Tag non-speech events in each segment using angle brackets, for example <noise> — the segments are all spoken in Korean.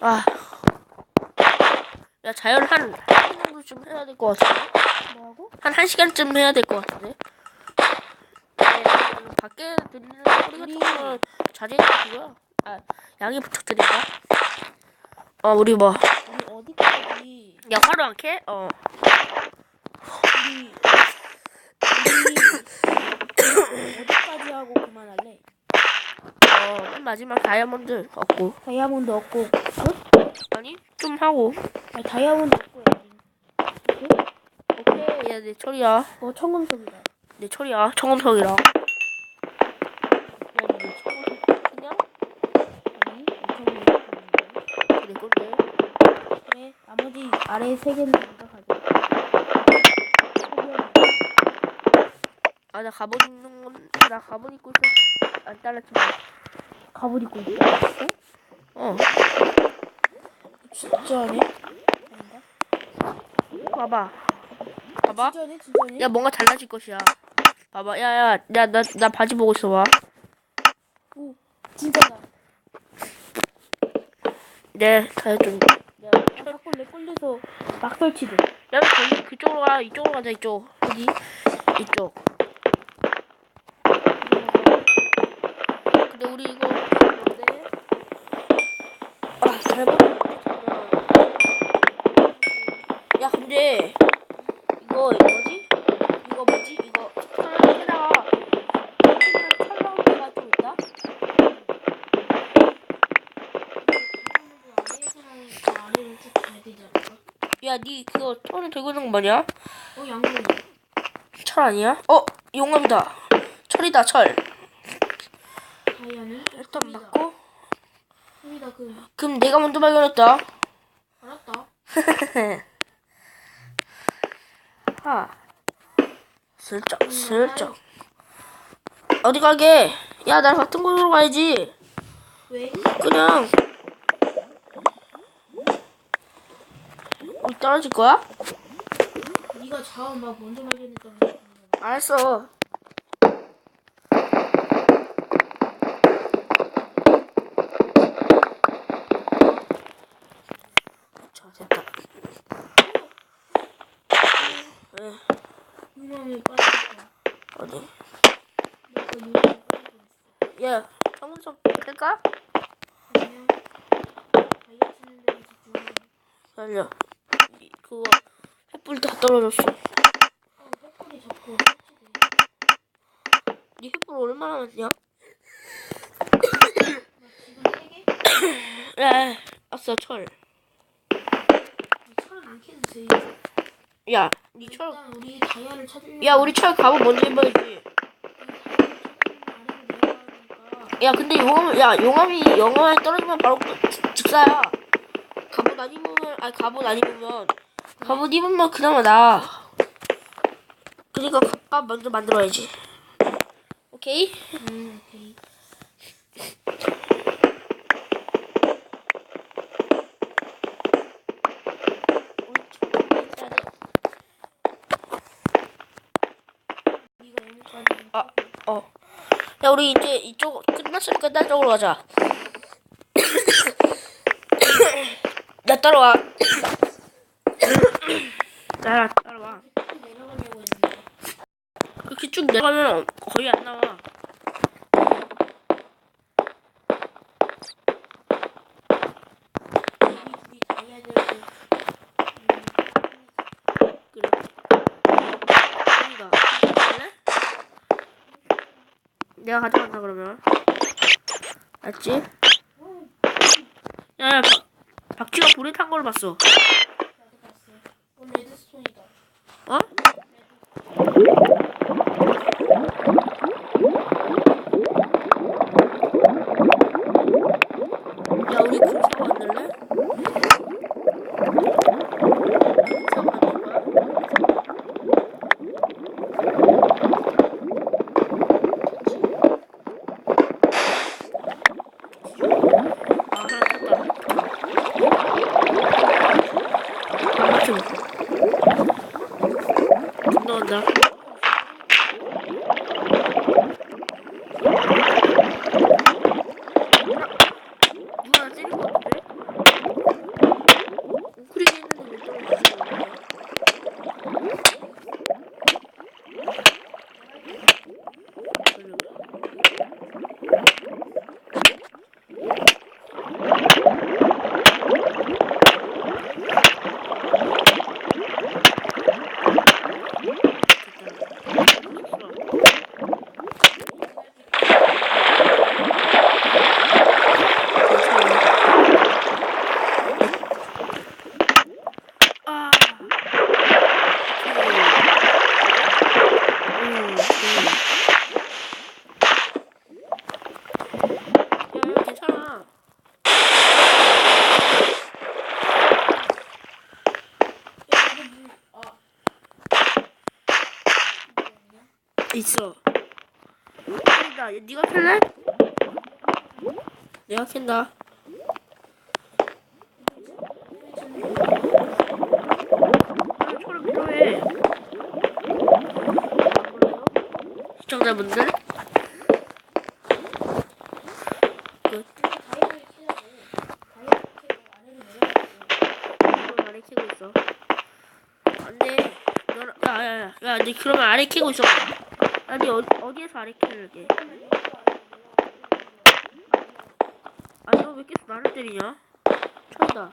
아. 야, 자연 한, 한 정도쯤 해야 될 것 같은데? 뭐하고? 한 1시간쯤 해야 될 것 같은데? 네, 밖에 들리는 소리 같은 거는 자제해 주고요. 아, 양해 부탁드립니다. 어, 우리 뭐, 우리 어디까지? 야, 화로 안 캐? 어. 우리 어디까지 하고 그만할래? 어, 맨 마지막 다이아몬드 얻고. 다이아몬드 얻고 끝? 아니, 좀 하고. 아니 다이아몬드 얻고 해야지. 오케이, 야, 내 철이야. 어 청금석이다. 내 철이야. 청금석이랑. 야, 내 청금석 그냥? 아니 엄청 그래, 근데. 그래 나머지 아래 세 개는 네가 가져. 아, 나 갑옷 입는 건, 나 갑옷 입고 있어. 안 따랐지 마. 입고 있어? 어. 아닌가? 봐봐. 봐봐. 진짜네 진짜네? 야, 뭔가 달라질 것이야. 봐봐. 야, 야, 야, 나, 나 바지 보고 있어 봐. 오 진짜다. 네, 좀. 야 자꾸 내 꼴려서 막 설치돼. 야, 그쪽으로 가. 이쪽으로 가자, 이쪽. 어디? 이쪽. 근데 이거 뭐지? 이거 뭐지? 이거 하나에다가 좀 있다. 야, 니 그거 손에 들고 있는 거 뭐냐? 어 양분. 철 아니야? 어, 용암이다. 철이다, 철. 다이아는 일단 맞고. 소리다 그 그럼 내가 먼저 발견했다. 알았다. <laughs> 하. 슬쩍, 슬쩍. 어디 가게? 야, 나 같은 곳으로 가야지. 왜? 그냥. 떨어질 거야? 네가 자원 막 먼저 발견했다는 거. 알았어. 자, 됐다. 네, 유명에 빠졌다. 어디? 빠지고 있어. 다이아 치는 데만 집중해. 살려. 이- 그거 횃불 다 떨어졌어. 어. 네 횃불 얼마나 많냐? 나 지금 세 개? 야, 아싸 철. 철은 안 캐도 돼. 야, 니 철. 일단 우리 다이아를 찾으려면 야, 우리 철 갑옷 먼저 입어야지. 야, 근데 용암, 야, 용암이 영암에 떨어지면 바로 직- 직사야. 갑옷 안 입으면, 아니 갑옷 안 입으면, 갑옷 입으면 그나마 나. 그러니까 갑밥 먼저 만들어야지. 오케이? 음, 오케이. 네가 여기까지 아, 어. 야, 우리 이제 이쪽 끝났으니까 딴 쪽으로 가자. <coughs> 나 따라와. <coughs> 나 따라와. 이렇게 쭉 내려가면 거의 안 나와. 우리 둘이 다이아를 그래. 여기가. 갈래? 내가 가져간다 그러면. 알지? 야, 야, 박, 박쥐가 불에 탄 걸 봤어. 레드스톤이다. 어? 야, 우리 금 사고 만들래? 금 사고 만들 거야? 아, 하나 탔다. 안 맞춰. 있어. 캔다. 얘 네가 캔래? 내가 캔다. 아. 시청자분들. 그러면 아래 캐고 있어. 아니, 어, 어디에서 아래 캐를게? 아니, 너왜 계속 나를 때리냐? 천다.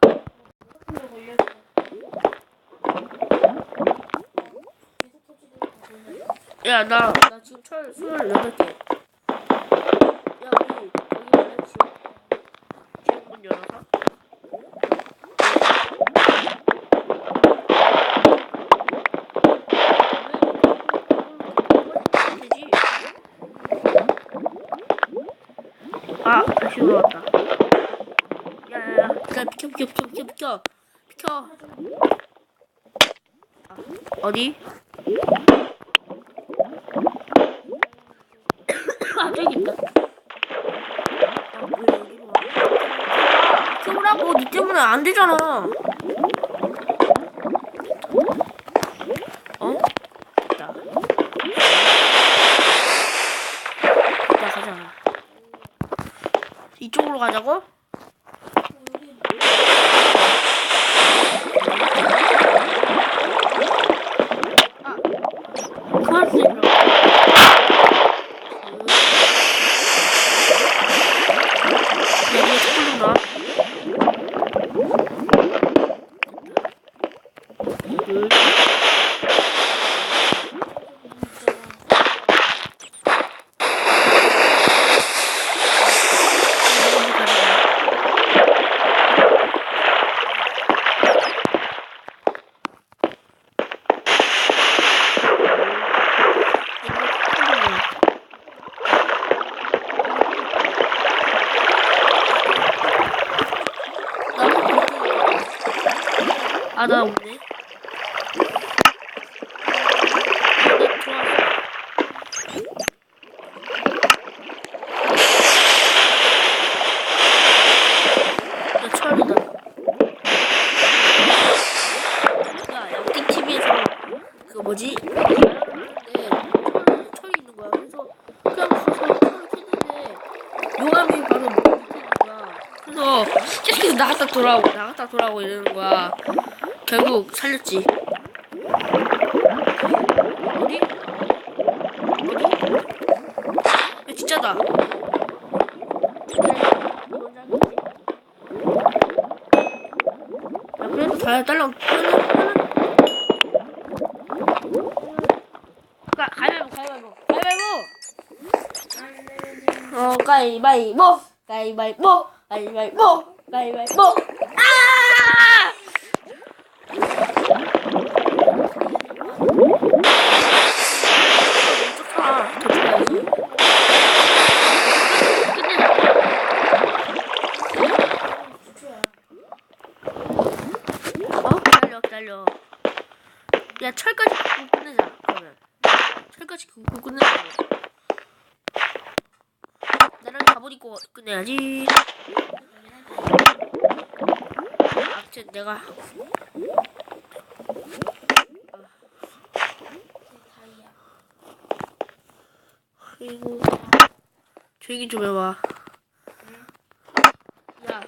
야, 나, 나 지금 철 28개. 야, 우리, 여기 지금, 지금 문 열어서. 되지? 아, 다시 올라왔다. 야, 야, 야, 야, 비켜, 비켜, 비켜, 비켜, 비켜, 비켜. 아, 어디? 아, 저기 있다. 아? 비켜보라고, 니 때문에 안 되잖아. 어? 자. 자, 가자. 이쪽으로 가자고? 아, 그만 때려. 여기에 조금 더. 둘. 아, 나 없네. 철이 나갔다 돌아오고 나갔다 돌아오고 이러는 거야. 결국 살렸지. 어디? 어디? 야, 진짜다. 야, 그래도 가위바위보, 가위바위보, 가위바위보! 어, 가위바위보! 가위바위보! 가위바위보! 가위바위보! 아! 아, 더 줘야지. 끝내자. 어? 기다려, 기다려. 야, 철까지 굽고 끝내자, 그러면. 철까지 굽고 끝내자. 나랑 입고 끝내야지. 아무튼 내가 그리고 조용히 좀 해봐. 야,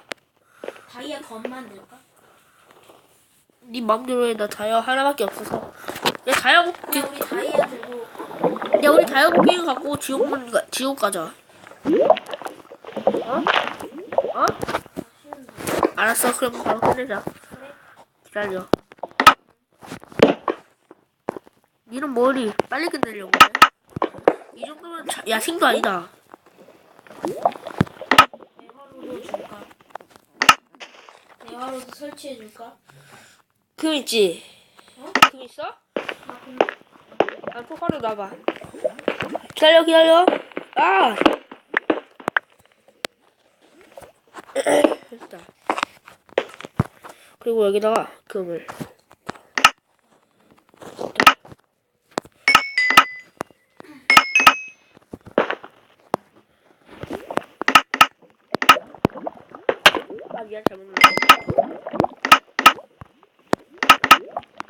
다이아 검 만들까? 네 맘대로 해. 나 다이아 하나밖에 없어서. 야, 다이아 고 그냥 우리 다이아 들고 야, 우리 다이아 고기 갖고 지옥문 가, 지옥 가자. 어? 어? 알았어. 그럼 바로 끝내자. 기다려. 니는 뭐리 빨리 끝내려고 해? 이 정도면 자, 야생도 아니다. 대화로도 줄까? 대화로도 설치해 줄까? 금 있지? 어? 금 있어? 아 근데 아, 똑바로 놔봐. 기다려, 기다려. 아! <clears throat> 됐다. 그리고 여기다가 금을. 미안 잘못 눌렀어.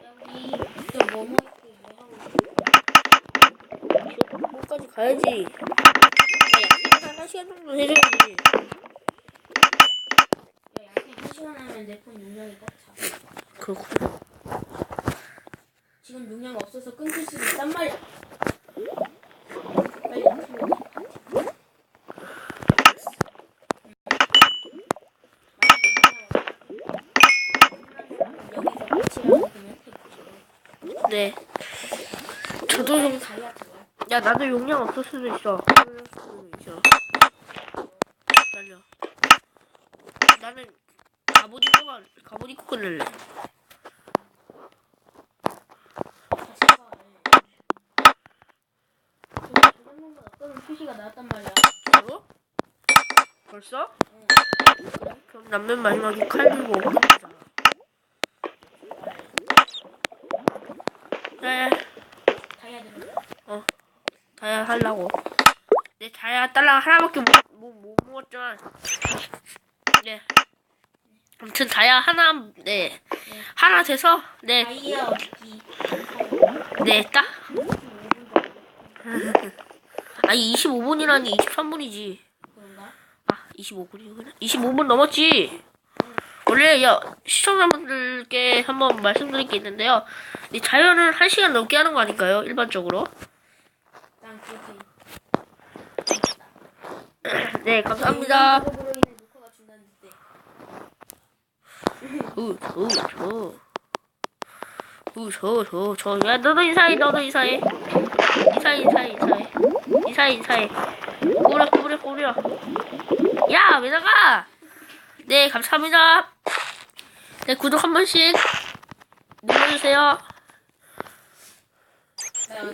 여기 또 뭐뭐 있고 뭐 하고 있어? 지옥까지 가야지. 한 시간 정도 해줘야지. 야, 야생 한 시간 하면 내 폰 용량이 꽉 차. 그렇구나. 지금 용량 없어서 끊길 수도 있단 말이야. 빨리 틀어. 여기서 같이 가면 그냥 돼. 네. 저도 용, 자기가 들어. 야 나도 용량 없을 수도 있어. 수도 있어. 기다려. 나는 갑옷 입고만 갑옷 입고 끊을래. 바로? 벌써? 그럼 남면 마지막에 칼 들고 끊자. 네, 다이아 들어. 다야 하려고. 내 다야 달러 하나밖에 못, 못, 못 먹었지만. 네. 아무튼 다야 하나, 네. 하나 돼서, 네, 다이아 얻기. 네, 딱. 아니, 25분이라니 23분이지. 그런가? 아, 25분이구나. 25분 넘었지. 원래 야 시청자분들께 한번 말씀드릴 게 있는데요. 이 자연은 1시간 넘게 하는 거 아닐까요? 일반적으로. 네, 감사합니다. 작업으로 인해 녹화가 중단됐대. 우, 우, 저. 우, 저, 저, 저. 야, 너도 인사해, 너도 인사해. 인사해, 인사해, 인사해. 인사해, 인사해. 꼬려, 꼬려, 꼬려. 야, 왜 나가? 네, 감사합니다. 네, 구독 한 번씩 눌러주세요. 야,